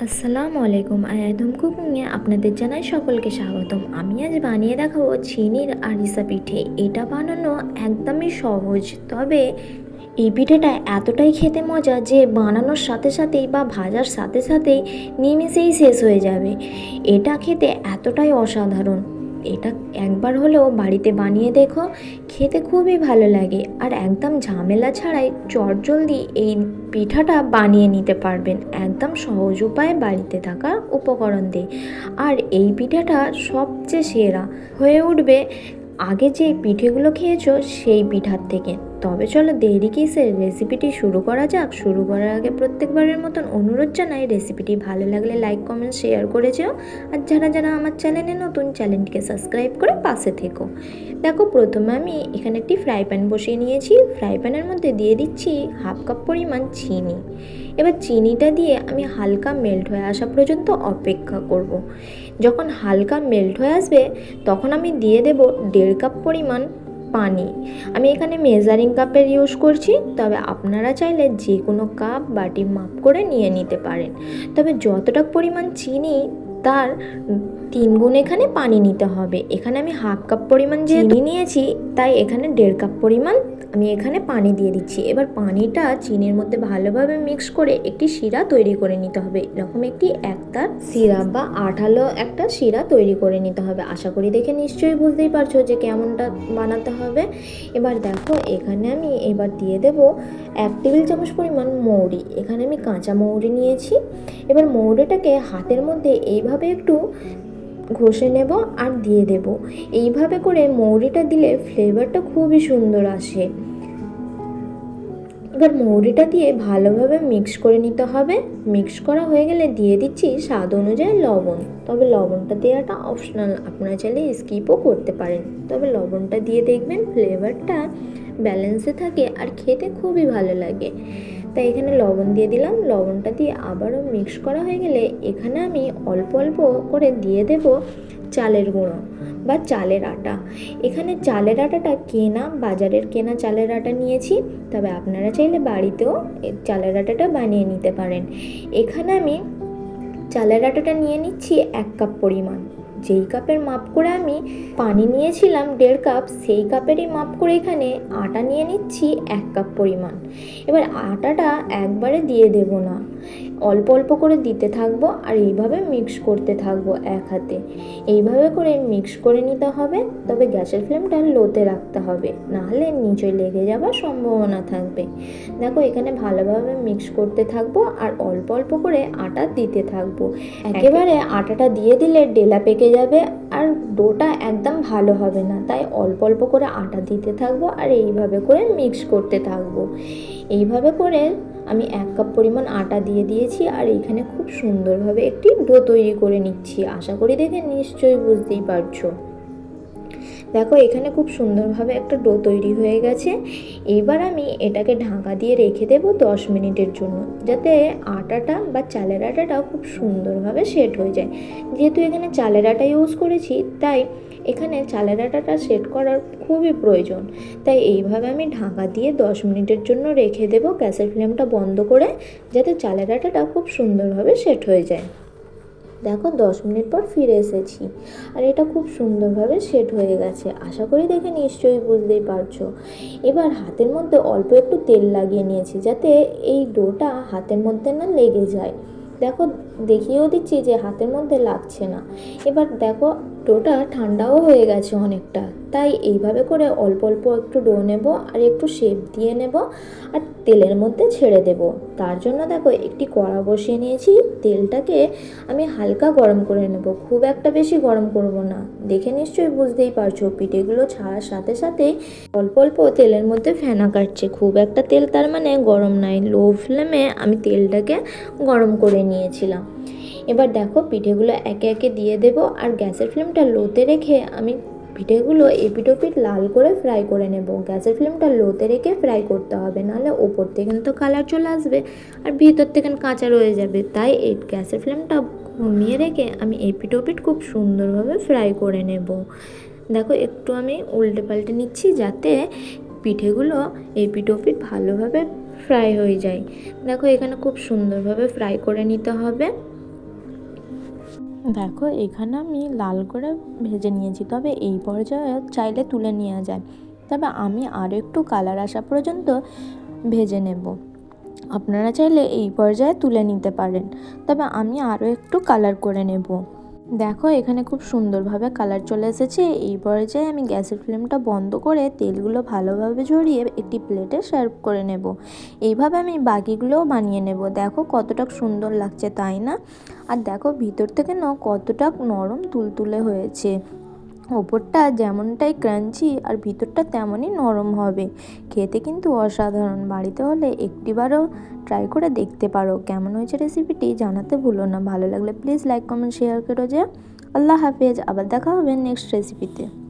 আসসালামু আলাইকুম আয়াদম কুকিংয়ে আপনাদের জানাই সকলকে স্বাগতম। আমি আজ বানিয়ে দেখাবো চিনির আরিসা পিঠে। এটা বানানো একদমই সহজ, তবে এই পিঠেটা এতটাই খেতে মজা যে বানানোর সাথে সাথেই বা ভাজার সাথে সাথেই নিমেষেই শেষ হয়ে যাবে। এটা খেতে এতটাই অসাধারণ। এটা একবার হলেও বাড়িতে বানিয়ে দেখো, খেতে খুবই ভালো লাগে। আর একদম ঝামেলা ছাড়াই চটজলদি এই পিঠাটা বানিয়ে নিতে পারবেন। একদম সহজ উপায়ে বাড়িতে থাকা উপকরণ দিয়ে। আর এই পিঠাটা সবচেয়ে সেরা। হয়ে উঠবে, আগে যে পিঠেগুলো খেয়েছো সেই পিঠার থেকে। তবে চলো দেরি কিসের রেসিপিটি শুরু করা যাক। শুরু করার আগে প্রত্যেকবারের মতন অনুরোধ জানাই রেসিপিটি ভালো লাগলে লাইক কমেন্ট শেয়ার করে যেও। আর যারা যারা আমার চ্যানেলে নতুন চ্যানেলটিকে সাবস্ক্রাইব করে পাশে থেকো। দেখো, প্রথমে আমি এখানে একটি ফ্রাই প্যান বসিয়ে নিয়েছি। ফ্রাই প্যানের মধ্যে দিয়ে দিচ্ছি হাফ কাপ পরিমাণ চিনি। এবার চিনিটা দিয়ে আমি হালকা মেল্ট হয়ে আসা পর্যন্ত অপেক্ষা করব। যখন হালকা মেল্ট হয়ে আসবে, তখন আমি দিয়ে দেব দেড় কাপ পরিমাণ পানি। আমি এখানে মেজারিং কাপের ইউজ করছি তবে আপনারা চাইলে যে কোনো কাপ বাটি মাপ করে নিয়ে নিতে পারেন। তবে যতটা পরিমাণ চিনি তার তিন গুণ এখানে পানি নিতে হবে। এখানে আমি হাফ কাপ পরিমাণ চিনি নিয়েছি তাই এখানে দেড় কাপ পরিমাণ আমি এখানে পানি দিয়ে দিচ্ছি। এবার পানিটা চিনির মধ্যে ভালোভাবে মিক্স করে একটি শিরা তৈরি করে নিতে হবে। এরকম একটি একতার শিরা বা আঠালো একটা শিরা তৈরি করে নিতে হবে। আশা করি দেখে নিশ্চয়ই বুঝতেই পারছ যে কেমনটা বানাতে হবে। এবার দেখো, এখানে আমি এবার দিয়ে দেব এক টেবিল চামচ পরিমাণ মৌরি। এখানে আমি কাঁচা মৌরি নিয়েছি। এবার মৌরিটাকে হাতের মধ্যে এইভাবে একটু ঘষে নেব আর দিয়ে দেব। এইভাবে করে মৌরিটা দিলে ফ্লেভারটা খুবই সুন্দর আসে। এবার মৌরিটা দিয়ে ভালোভাবে মিক্স করে নিতে হবে। মিক্স করা হয়ে গেলে দিয়ে দিচ্ছি স্বাদ অনুযায়ী লবণ। তবে লবণটা দেওয়াটা অপশনাল আপনারা চাইলে স্কিপও করতে পারেন। তবে লবণটা দিয়ে দেখবেন ফ্লেভারটা ব্যালেন্সে থাকে আর খেতে খুবই ভালো লাগে। তাই এখানে লবণ দিয়ে দিলাম। লবণটা দিয়ে আবারও মিক্স করা হয়ে গেলে এখানে আমি অল্প অল্প করে দিয়ে দেব চালের গুঁড়ো বা চালের আটা। এখানে চালের আটাটা কেনা, বাজারের কেনা চালের আটা নিয়েছি। তবে আপনারা চাইলে বাড়িতেও চালের আটাটা বানিয়ে নিতে পারেন। এখানে আমি চালের আটাটা নিয়ে নিচ্ছি এক কাপ পরিমাণ। যেই কাপের মাপ করে আমি পানি নিয়েছিলাম দেড় কাপ, সেই কাপেরই মাপ করে এখানে আটা নিয়ে নিচ্ছি এক কাপ পরিমাণ। এবার আটাটা একবারে দিয়ে দেব না। অল্প অল্প করে দিতে থাকব আর এইভাবে মিক্স করতে থাকব এক হাতে। এইভাবে করে মিক্স করে নিতে হবে তবে গ্যাসের ফ্লেমটা লোতে রাখতে হবে নাহলে নিচে লেগে যাওয়ার সম্ভাবনা থাকবে। দেখো এখানে ভালোভাবে মিক্স করতে থাকব আর অল্প অল্প করে আটা দিতে থাকব। একেবারে আটাটা দিয়ে দিলে ডেলা পেকে যাবে আর ডোটা একদম ভালো হবে না তাই অল্প অল্প করে আটা দিতে থাকব আর এইভাবে করে মিক্স করতে থাকব। এইভাবে করে আমি এক কাপ পরিমাণ আটা দিয়ে দিয়েছি আর এখানে খুব সুন্দরভাবে একটি ডো তৈরি করে নিচ্ছি। আশা করি দেখে নিশ্চয়ই বুঝতেই পারছ। দেখো, এখানে খুব সুন্দরভাবে একটা ডো তৈরি হয়ে গেছে। এইবার আমি এটাকে ঢাকা দিয়ে রেখে দেবো দশ মিনিটের জন্য, যাতে আটাটা বা চালের আটাটা খুব সুন্দরভাবে সেট হয়ে যায়। যেহেতু এখানে চালের আটা ইউজ করেছি, তাই এখানে চালের আটাটা সেট করার খুবই প্রয়োজন। তাই এইভাবে আমি ঢাকা দিয়ে দশ মিনিটের জন্য রেখে দেবো, গ্যাসের ফ্লেমটা বন্ধ করে, যাতে চালের আটাটা খুব সুন্দরভাবে সেট হয়ে যায়। দেখো দশ মিনিট পর ফিরে এসেছি। আর এটা খুব সুন্দরভাবে সেট হয়ে গেছে। আশা করি দেখে নিশ্চয়ই বুঝতেই পারছ। এবার হাতের মধ্যে অল্প একটু তেল লাগিয়ে নিয়েছি যাতে এই ডোটা হাতের মধ্যে না লেগে যায়। দেখো দেখিয়েও দিচ্ছি যে হাতের মধ্যে লাগছে না। এবার দেখো, ডোটা ঠান্ডাও হয়ে গেছে অনেকটা। তাই এইভাবে করে অল্প অল্প একটু ডো নেব আর একটু শেপ দিয়ে নেব আর তেলের মধ্যে ছেড়ে দেব। তার জন্য দেখো, একটি কড়া বসিয়ে নিয়েছি। তেলটাকে আমি হালকা গরম করে নেব। খুব একটা বেশি গরম করব না। দেখে নিশ্চয়ই বুঝতেই পারছ, পিঠেগুলো ছাড়ার সাথে সাথেই অল্প অল্প তেলের মধ্যে ফেনা কাটছে। খুব একটা তেল তার মানে গরম নাই। লো ফ্লেমে আমি তেলটাকে গরম করে নিয়েছিলাম। এবার দেখো পিঠেগুলো একে একে দিয়ে দেব আর গ্যাসের ফ্লেমটা লোতে রেখে আমি পিঠেগুলো এপিটোপিট লাল করে ফ্রাই করে নেব। গ্যাসের ফ্লেমটা লোতে রেখে ফ্রাই করতে হবে, নাহলে ওপর থেকে তো কালার চলে আসবে আর ভিতর থেকে কাঁচা রয়ে যাবে। তাই এই গ্যাসের ফ্লেমটা কমিয়ে রেখে আমি এপিটোপিট খুব সুন্দরভাবে ফ্রাই করে নেব। দেখো একটু আমি উল্টে পাল্টে নিচ্ছি যাতে পিঠেগুলো এপিটোপিট ভালোভাবে ফ্রাই হয়ে যায়। দেখো এখানে খুব সুন্দরভাবে ফ্রাই করে নিতে হবে। দেখো, এখানে আমি লাল করে ভেজে নিয়েছি। তবে এই পর্যায়ে চাইলে তুলে নেওয়া যায়। তবে আমি আরও একটু কালার আসা পর্যন্ত ভেজে নেব। আপনারা চাইলে এই পর্যায়ে তুলে নিতে পারেন। তবে আমি আরও একটু কালার করে নেব। দেখো, এখানে খুব সুন্দরভাবে কালার চলে এসেছে। এই পর্যায়ে আমি গ্যাসের ফ্লেমটা বন্ধ করে তেলগুলো ভালোভাবে ঝরিয়ে একটি প্লেটে সার্ভ করে নেব। এইভাবে আমি বাকিগুলোও বানিয়ে নেব। দেখো, কতটা সুন্দর লাগছে, তাই না? আর দেখো, ভিতর থেকে না কতটা নরম তুলতুলে হয়েছে। ওপরটা যেমনটাই ক্রাঞ্চি আর ভিতরটা তেমনই নরম হবে। খেতে কিন্তু অসাধারণ। বাড়িতে হলে একটিবারও ট্রাই করে দেখতে পারো। কেমন হয়েছে রেসিপিটি জানাতে ভুলো না। ভালো লাগলে প্লিজ লাইক কমেন্ট শেয়ার করো যে। আল্লাহ হাফেজ। আবার দেখা হবে নেক্সট রেসিপিতে